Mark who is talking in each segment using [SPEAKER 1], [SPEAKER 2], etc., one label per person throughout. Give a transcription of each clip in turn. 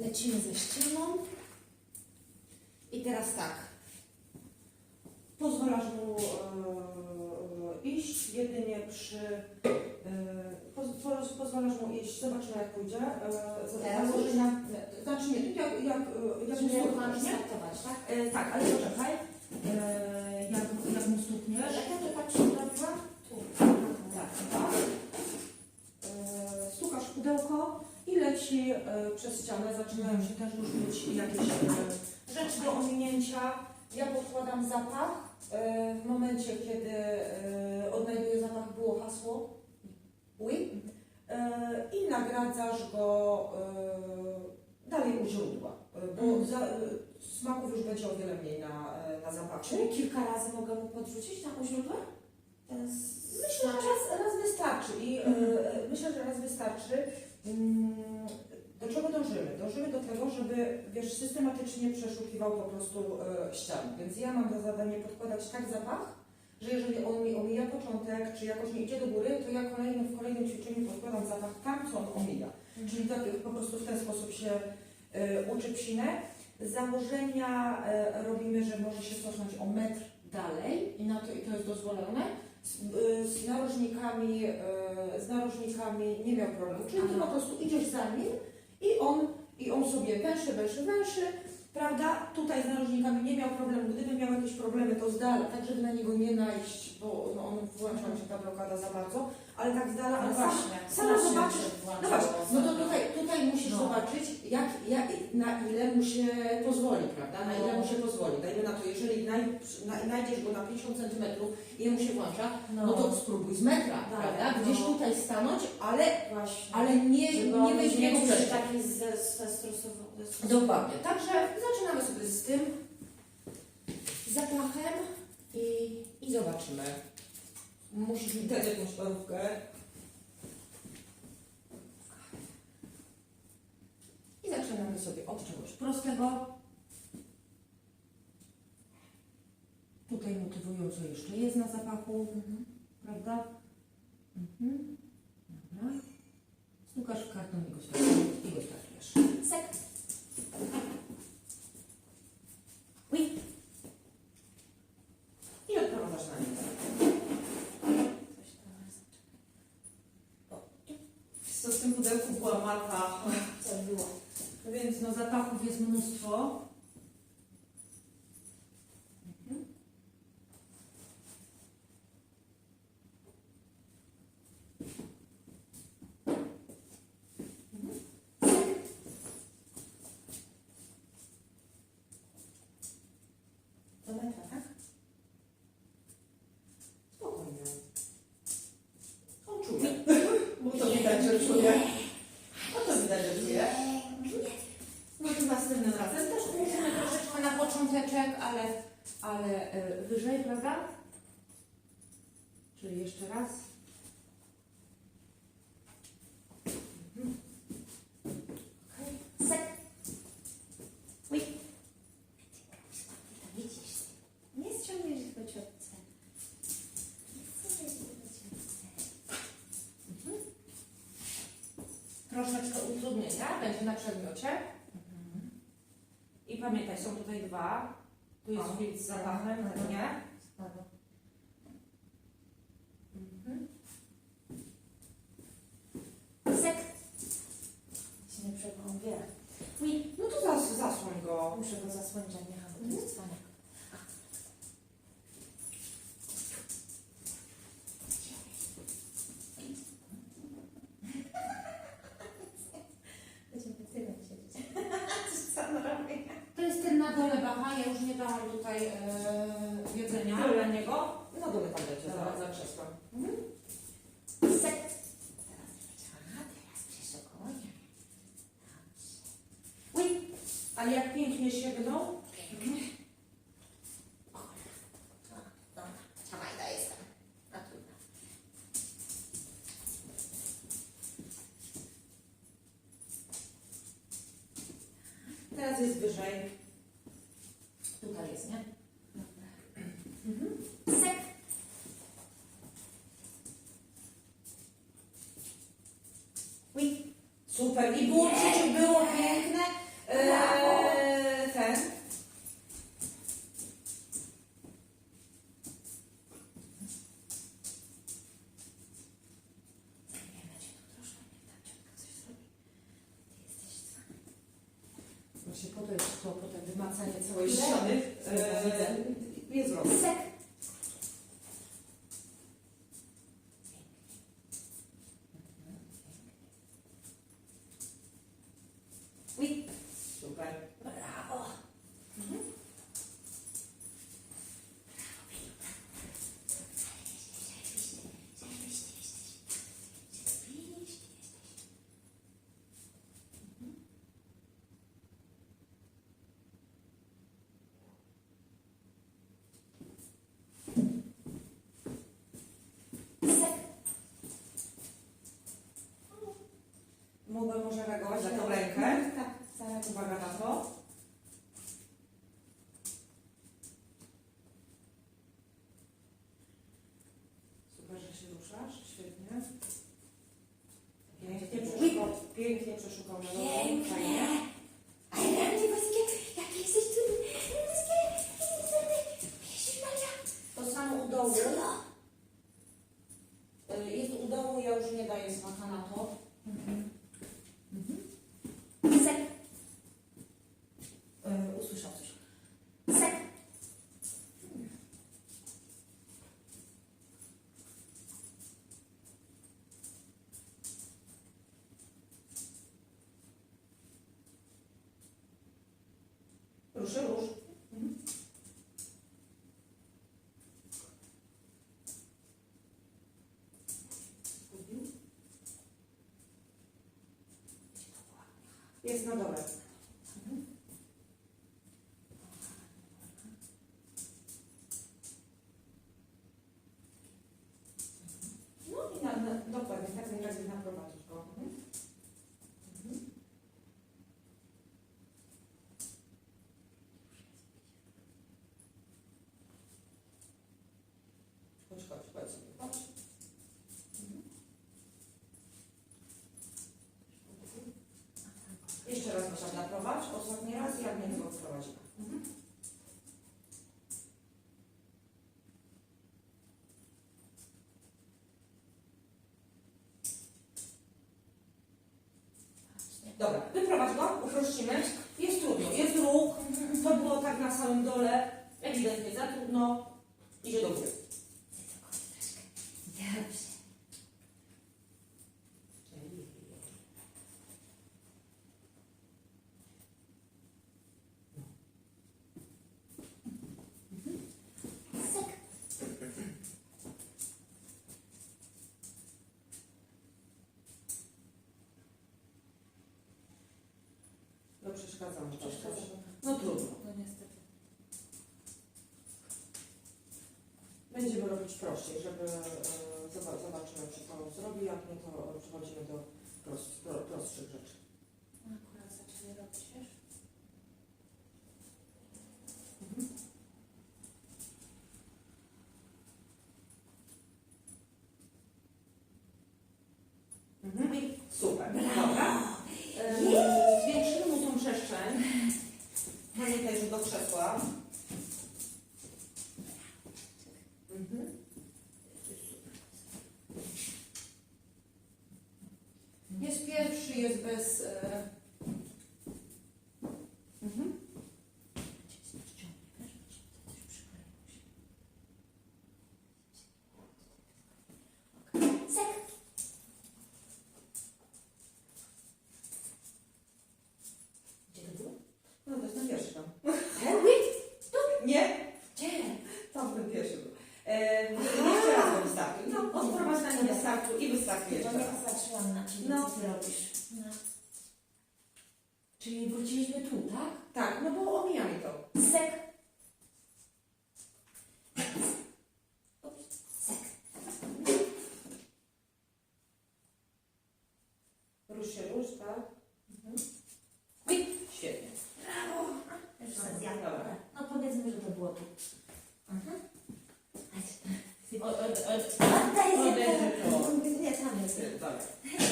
[SPEAKER 1] Lecimy ze ścianą. I teraz tak. Pozwalasz mu e, iść jedynie przy. E, poz, poz, pozwalasz mu iść, zobaczymy jak pójdzie. E,
[SPEAKER 2] Teraz
[SPEAKER 1] założenia. Znaczy nie, jak, jak, e, jak
[SPEAKER 2] jak mam
[SPEAKER 1] nie?
[SPEAKER 2] startować, tak?
[SPEAKER 1] E, tak, ale poczekaj. Jakieś e, rzeczy do ominięcia. Ja podkładam zapach. E, w momencie, kiedy e, odnajduję zapach, było hasło. E, I nagradzasz go e, dalej u źródła, e, bo
[SPEAKER 2] Mhm.
[SPEAKER 1] za, e, smaków już będzie o wiele mniej na, e, na zapachu.
[SPEAKER 2] Czyli kilka razy mogę mu podrzucić na źródła? Ten
[SPEAKER 1] Myślę, że raz, raz wystarczy i e, myślę, że raz wystarczy. Mm, Do czego dążymy? Dążymy do tego, żeby wiesz, systematycznie przeszukiwał po prostu e, ściany. Więc ja mam za zadanie podkładać tak zapach, że jeżeli on mi omija początek, czy jakoś nie idzie do góry, to ja kolejnym, w kolejnym ćwiczeniu podkładam zapach tam, co on omija. Czyli tak po prostu w ten sposób się e, uczy psinę. Założenia e, robimy, że może się cofnąć o metr dalej i, na to, i to jest dozwolone. Z, e, z narożnikami, e, z narożnikami nie miał problemu. Czyli po prostu idziesz za nim i on, i on sobie węszy, węszy, węszy, prawda? Tutaj z narożnikami nie miał problemu. Gdyby miał jakieś problemy, to z dala, tak żeby na niego nie najść, bo no, on włącza mi się ta blokada za bardzo, ale tak z dala, ale sam, sama
[SPEAKER 2] Właśnie
[SPEAKER 1] zobaczysz, zobaczyć, jak, jak, na ile mu się pozwoli, prawda? Na ile
[SPEAKER 2] No.
[SPEAKER 1] mu się pozwoli. Dajmy na to, jeżeli naj, na, znajdziesz go na 50 cm i jemu się włącza, no, to spróbuj z metra,
[SPEAKER 2] Tak,
[SPEAKER 1] prawda? Gdzieś
[SPEAKER 2] no.
[SPEAKER 1] tutaj stanąć, ale,
[SPEAKER 2] Właśnie.
[SPEAKER 1] ale nie,
[SPEAKER 2] Żeby
[SPEAKER 1] nie jego
[SPEAKER 2] nie czuł się
[SPEAKER 1] przestrzeń.
[SPEAKER 2] taki ze, ze stresowo, ze stresowo.
[SPEAKER 1] Dokładnie. Także zaczynamy sobie z tym zapachem i, i zobaczymy. Musisz mi dać jakąś parówkę. I zaczynamy sobie od czegoś prostego. Tutaj motywująco jeszcze jest na zapachu,
[SPEAKER 2] Mhm.
[SPEAKER 1] prawda? Mhm. Dobra. Stukasz w karton i go startujesz. I go startujesz.
[SPEAKER 2] Sek. Oui.
[SPEAKER 1] I odprowadzasz na nim. Co w tym pudełku była marka,
[SPEAKER 2] Co było?
[SPEAKER 1] Więc no zapachów jest mnóstwo.
[SPEAKER 2] Ciotce.
[SPEAKER 1] Mhm. Troszeczkę utrudnienia będzie na przedmiocie. I pamiętaj, są tutaj dwa. Tu jest
[SPEAKER 2] O.
[SPEAKER 1] filtr z zapachem,
[SPEAKER 2] Mhm.
[SPEAKER 1] nie?
[SPEAKER 2] Spadło.
[SPEAKER 1] Mhm.
[SPEAKER 2] Sek. Się nie przegłąbię. Oui.
[SPEAKER 1] No to zas, zasłoń go.
[SPEAKER 2] Muszę go zasłonić, jak nie bo to jest cwaniak. Będziemy tyle siedzieć. Co on robi?
[SPEAKER 1] To jest ten na dole bacha, ja już nie dałam tutaj e, jedzenia dla niego. Na dole tam będzie, za, za krzesłem.
[SPEAKER 2] Sek. Teraz A, teraz przeszukuje. Oui.
[SPEAKER 1] Ale jak pięknie sięgnął,
[SPEAKER 2] jestem. A trudno.
[SPEAKER 1] teraz jest wyżej. Tutaj jest, nie? Mhm.
[SPEAKER 2] Sek.
[SPEAKER 1] Super. I było, przecież było po to jest to, potem wymacanie całej ściany. E, jest rok.
[SPEAKER 2] Sek. Oui.
[SPEAKER 1] Super.
[SPEAKER 2] Brawo. Sek.
[SPEAKER 1] Reagować na tą rękę?
[SPEAKER 2] Tak, zaraz.
[SPEAKER 1] Uwaga na to. Super, że się ruszasz. Świetnie. Pięknie przeszukał. Pięknie przeszukał na.
[SPEAKER 2] Pięknie.
[SPEAKER 1] Fajnie.
[SPEAKER 2] Ale ręki boskie, jakie jesteś trudny. Boskie, Jezus Maria.
[SPEAKER 1] To samo u dołu.
[SPEAKER 2] Co to?
[SPEAKER 1] Y, Jest u dołu, ja już nie daję smaka na to.
[SPEAKER 2] Sek.
[SPEAKER 1] Y, Usłyszał coś.
[SPEAKER 2] Sek.
[SPEAKER 1] Ruszy, rusz. Jest na dole. No i na, na, dokładnie, tak najlepiej naprowadzić go. Mhm. Mhm. Chodź, chodź, chodź sobie, chodź. Mhm. Musiałam naprowadź, ostatni raz i jak mnie nie odprowadziła. Mhm. Dobra, wyprowadź go, uprościmy. Jest trudno, jest ruch, to było tak na samym dole, ewidentnie za trudno, idzie do góry.
[SPEAKER 2] Dobrze. Sek.
[SPEAKER 1] No przeszkadzam, przeszkadzam.
[SPEAKER 2] Przeszkadza.
[SPEAKER 1] No trudno.
[SPEAKER 2] No niestety.
[SPEAKER 1] Będziemy robić prościej, żeby e, zoba- zobaczymy, czy to zrobi, jak nie, to przechodzimy do prost, pro, prostszych rzeczy.
[SPEAKER 2] Akurat zaczęli robić, wiesz?
[SPEAKER 1] Mhm. I super,
[SPEAKER 2] Brawo.
[SPEAKER 1] dobra. E, Zwiększymy mu tą przestrzeń. Pamiętaj, że do krzesła. Mhm. Jest pierwszy, jest bez... E... Mhm. No to jest ten pierwszy tam. Nie,
[SPEAKER 2] Gdzie?
[SPEAKER 1] tam ten pierwszy był. E, jeszcze raz go wystarczy. No, odprowadzenie wystarczy i wystarczy jeszcze
[SPEAKER 2] nie
[SPEAKER 1] raz.
[SPEAKER 2] popatrzyłam na ciebie,
[SPEAKER 1] No.
[SPEAKER 2] co ty robisz. No.
[SPEAKER 3] Czyli wróciliśmy tu, tak?
[SPEAKER 1] Tak, no bo omijamy to.
[SPEAKER 2] Sek. Ups. Sek.
[SPEAKER 1] Rusz się, rusz, tak? Mhm. Świetnie.
[SPEAKER 2] Brawo. Już sobie zjadłam.
[SPEAKER 1] Dobra.
[SPEAKER 2] No powiedzmy, że to było tu.
[SPEAKER 1] Mhm.
[SPEAKER 3] O, o, o,
[SPEAKER 2] Oddaj
[SPEAKER 3] Odejdź to.
[SPEAKER 2] Nie, tam jest.
[SPEAKER 1] Dobra.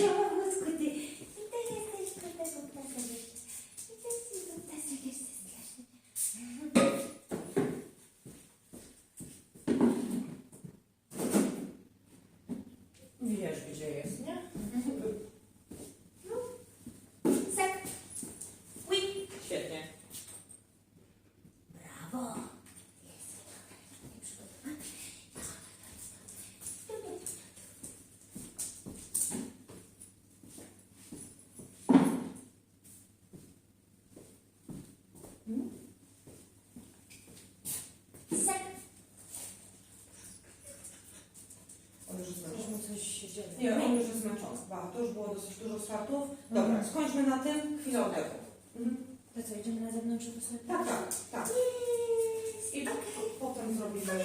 [SPEAKER 2] Ja mam mózgu, ty. I ty jesteś kurde, kurde, jeszcze. I ty jesteś kurde, jeszcze strasznie.
[SPEAKER 1] Nie, on już jest zmęczony. Ba, to już było dosyć dużo startów. Dobra,
[SPEAKER 2] Mhm.
[SPEAKER 1] skończmy na tym. Chwilę oddechu. Mhm.
[SPEAKER 2] To co, idziemy na zewnątrz, żeby sobie
[SPEAKER 1] Tak, tak, tak. I
[SPEAKER 2] Okej.
[SPEAKER 1] potem zrobimy